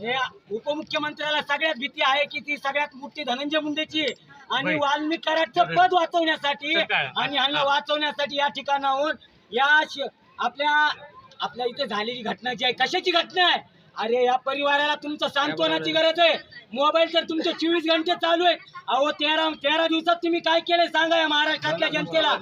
हे उपमुख्यमंत्र्याला सगळ्यात भीती आहे की ती सगळ्यात मोठी धनंजय मुंडेची. आणि वाल्मिक कराडचं पद वाचवण्यासाठी? आणि ह्यांना वाचवण्यासाठी या ठिकाणाहून या आपल्या आपल्या इथे झालेली घटना जी आहे कशाची घटना आहे? अरे या परिवाराला तुमचं सांत्वनाची गरज आहे. मोबाईल तर तुमचे चोवीस घंटे चालू आहे. अहो तेरा तेरा दिवसात तुम्ही काय केलंय सांगा या महाराष्ट्रातल्या जनतेला?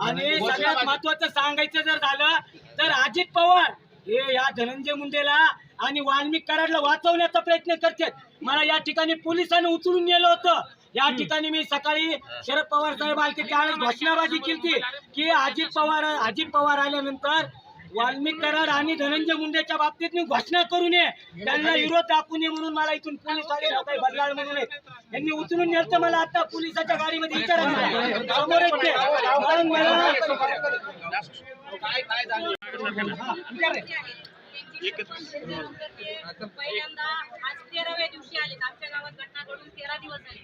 आणि सगळ्यात महत्वाचं सांगायचं जर झालं तर अजित पवार हे या धनंजय मुंडेला आणि वाल्मिक कराडला वाचवण्याचा प्रयत्न करतात मला या ठिकाणी पोलिसांनी उचलून नेलं होतं. या ठिकाणी मी सकाळी शरद पवार साहेब आले त्यावेळेस घोषणाबाजी केली की अजित पवार अजित पवार आल्यानंतर वाल्मिक कराड आणि धनंजय मुंडेच्या बाबतीत मी घोषणा करू नये. त्यांना विरोध दाखवू नये म्हणून मला इथून पोलीस आले काही बदलाळ म्हणून. त्यांनी उचलून नेलं मला आता पोलिसाच्या गाडीमध्ये विचारायचं समोर आहेत ते. म्हणून पहिल्यांदा आज तेराव्या दिवशी आले आमच्या गावात घटना घडून तेरा दिवस झाले.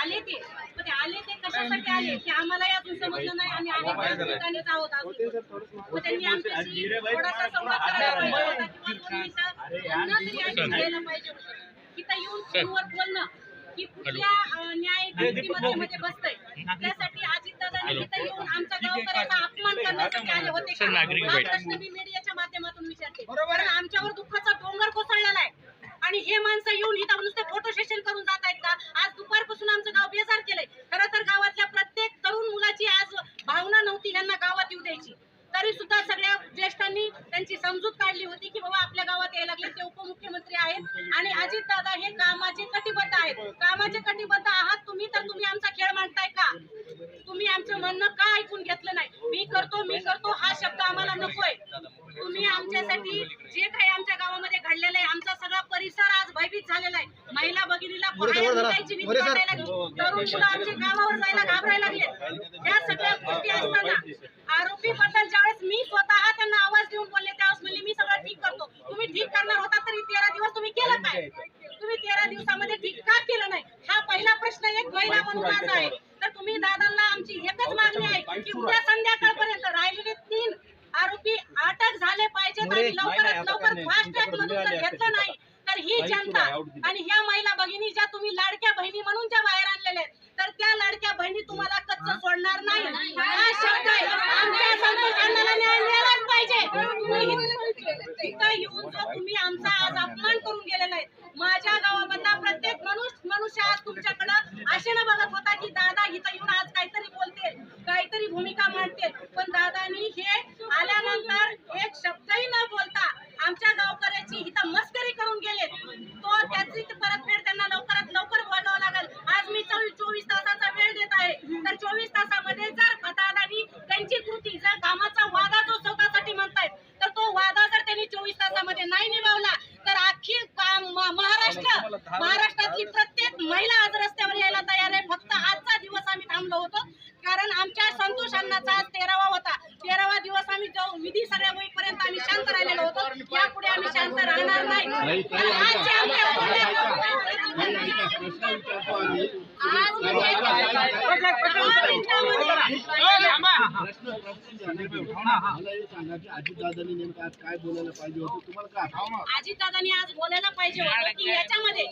आले ते. पण आले ते कशासाठी आले? ते आम्हालाही अजून समजलं नाही. आणि आम्ही पण ठिकाणीच आहोत अजून. त्यांनी आमच्याशी थोडासा संवाद करायला पाहिजे होता किंवा दोन मिनिटं बोलणं तरी आधी घ्यायला पाहिजे होतं. इथं येऊन फोनवर बोलणं. की कुठल्या न्याय व्यक्तिमत्तेमध्ये बसतंय. त्यासाठी अजितदादांनी इथं येऊन आमच्या गावकऱ्यांचा अपमान करण्यासाठी आले होते का? हा. प्रश्न मी मीडियाच्या माध्यमातून विचारते. कारण आमच्यावर दुःखाचा डोंगर कोसळलेला आहे आणि हे माणसं येऊन इथं नुसते फोटो सेशन करून जात आहेत का आज दुपारपासून आमचं गाव बेजार केलंय खरं तर गावातल्या प्रत्येक तरुण मुलाची आज भावना नव्हती यांना गावात येऊ द्यायची तरी सुद्धा सगळ्या ज्येष्ठांनी त्यांची समजूत काढली होती की बाबा आपल्या गावात यायला लागले ते उपमुख्यमंत्री आहेत आणि अजित दादा हे कामाचे कटिबद्ध आहेत. कामाचे कटिबद्ध आहात तुम्ही तर तुम्ही आमचा खेळ मांडताय का? तुम्ही आमचं म्हणणं का ऐकून घेतलं नाही? मी करतो मी करतो हा शब्द आम्हाला नकोय तुम्ही आमच्यासाठी जे काही आमच्या गावामध्ये घडलेलं आहे आमचा सगळा परिसर आज भयभीत झालेला आहे महिला भगिनीला बाहेर निघायची भीती वाटायला लागली तरुण मुलं आमच्या गावावर जायला घाबरायला लागले या सगळ्या गोष्टी असताना आरोपी बद्दल ज्यावेळेस मी स्वतः त्यांना आवाज देऊन बोलले त्यावेळेस म्हणले मी सगळं ठीक करतो तुम्ही ठीक करणार होता तरी तेरा दिवस तुम्ही केलं काय तुम्ही तेरा दिवसामध्ये ठीक का केलं नाही हा पहिला प्रश्न एक महिला म्हणून माझा आहे तर तुम्ही दादांना आमची एकच मागणी आहे की उद्या संध्याकाळपर्यंत राहिलेले तीन आरोपी अटक झाले पाहिजेत आणि लवकरात लवकर फास्ट ट्रॅक मधून जर घेतलं नाही तर ही जनता आणि ह्या महिला भगिनी ज्या तुम्ही लाडक्या बहिणी म्हणून ज्या बाहेर आणलेल्या आहेत तर त्या लाडक्या बहिणी तुम्हाला कच्च सोडणार नाही हा शब्द आहे आमच्या संतोषांना न्याय मिळालाच पाहिजे तुम्ही इथं येऊन जो तुम्ही आमचा आज अपमान करून गेलेला आहे माझ्या गावामधला प्रत्येक मनुष्य मनुष्य आज तुमच्याकडं आशेनं बघत होता की दादा इथं येऊन आज काहीतरी बोलतील काहीतरी भूमिका मांडतील पण दादानी हे आल्यानंतर एक शब्दही न बोलता आमच्या गावकऱ्याची इथं मस्करी करून गेले तो त्याची परतफेड त्यांना लवकरात लवकर बघावं लागेल आज मी चोवीस चोवीस तासाचा वेळ देत आहे तर चोवीस तासामध्ये जर दादानी त्यांची कृती जर कामाचा वादा जो स्वतःसाठी म्हणतायत तर तो वादा जर त्यांनी चोवीस तासामध्ये नाही निभावला तर अख्खी काम म- महाराष्ट्र महाराष्ट्रातली प्रत्येक महिला आज रस्त्यावर यायला तयार आहे फक्त आजचा दिवस आम्ही थांबलो होतो कारण आमच्या संतोष अण्णाचा आज तेरावा होता तेरावा दिवस सगळ्या होईपर्यंत आम्ही शांत राहिलेलो होतो? यापुढे आम्ही शांत राहणार नाही. अजितदादांनी नेमकं आज काय बोलायला पाहिजे होतं? तुम्हाला काय आठवतं? अजितदादांनी आज बोलायला पाहिजे होतं की याच्यामध्ये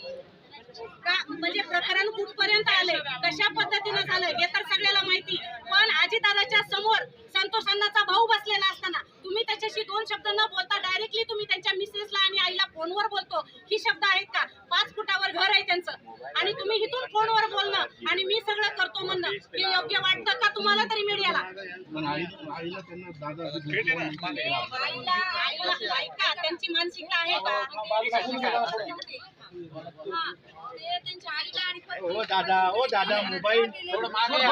का म्हणजे प्रकरण कुठपर्यंत आले कशा पद्धतीनं झालं हे तर सगळ्याला माहिती. पण अजितदादाच्या समोर संतोष अण्णाचा भाऊ बसलेला त्याच्याशी दोन शब्द न बोलता डायरेक्टली तुम्ही त्यांच्या मिसेसला आणि आईला फोनवर बोलतो. ही शब्द आहेत का? पाच फुटावर घर आहे त्यांचं. आणि तुम्ही इथून फोनवर बोलणं आणि मी सगळं करतो म्हणणं हे योग्य वाटतं का तुम्हाला तरी मीडियाला ऐका त्यांची मानसिकता आहे का? हा. ते त्यांच्या आईला आणि पत्नीला ओ दादा ओ दादा मोबाईल थोडं मागे या.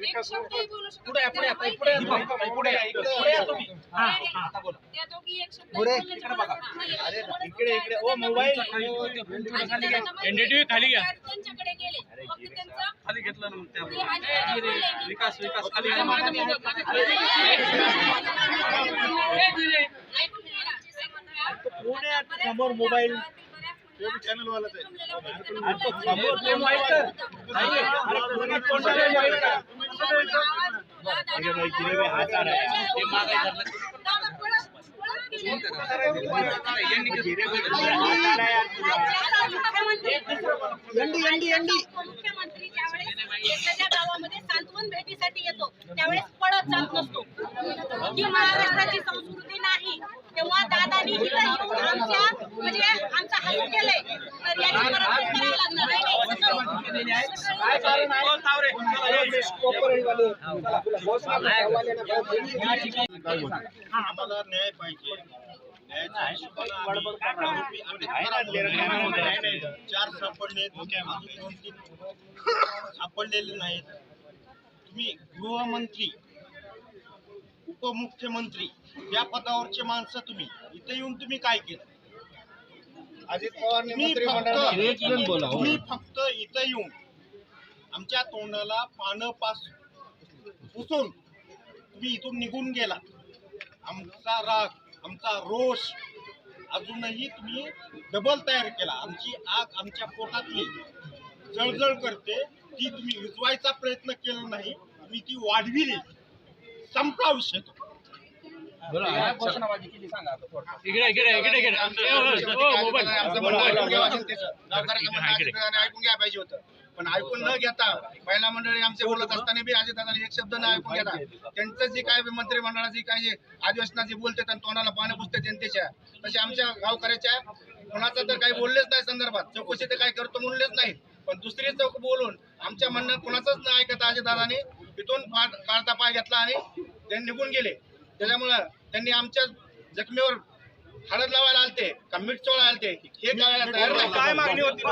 एक शब्दही बोलू शकत. नाही. त्यांना माहिती आहे. त्या दोघी एक इकडे इकडे ओ मोबाईल NDTV खाली घ्या. त्यांच्याकडे गेले फक्त त्यांचं खाली घेतलं ना त्या. विकास विकास खाली आता समोर मोबाईल तो चॅनल वालाच आहे मुख्यमंत्री ज्यावेळेस एखाद्या गावामध्ये सांत्वन भेटीसाठी येतो त्यावेळेस पळत जात नसतो ही महाराष्ट्राची संस्कृती नाही तेव्हा दादानी इथं येऊन आमच्या म्हणजे आमचा हात केलंय. तर याची परतफेड करावी आम्हाला न्याय पाहिजे चार सापडले सापडलेले नाहीत तुम्ही गृहमंत्री उपमुख्यमंत्री या पदावरचे माणसं तुम्ही इथे येऊन तुम्ही काय केलं अजित पवार तुम्ही तुम्ही फक्त इथं येऊन आमच्या तोंडाला पानं पास पुसून तुम्ही इथून निघून गेला आमचा राग आमचा रोष अजूनही तुम्ही डबल तयार केला आमची आग आमच्या पोटातली जळजळ करते ती तुम्ही विजवायचा प्रयत्न केला नाही तुम्ही ती वाढविली संपला विषय ऐकून घ्यायला पाहिजे होतं पण ऐकून न घेता महिला मंडळी आमचे बोलत असताना बी अजित दादाने एक शब्द न ऐकून घेता त्यांचं जे काय मंत्रिमंडळाची काय जे अधिवेशनाची बोलते आणि तोंडाला पानं पुसते जनतेच्या तसे आमच्या गावकऱ्याच्या कोणाचं तर काही बोललेच नाही संदर्भात. चौकशी तर काही करतो म्हणलेच नाही. पण दुसरी चौक बोलून आमच्या म्हणणं कोणाचंच न ऐकता अजित दादाने इथून पा- काढता पाय घेतला आणि ते निघून गेले. त्याच्यामुळं त्यांनी आमच्या जखमीवर हळद लावायला आलते का मीठ चोळायला आलते हे कळायला तयार नाही काय मागणी होती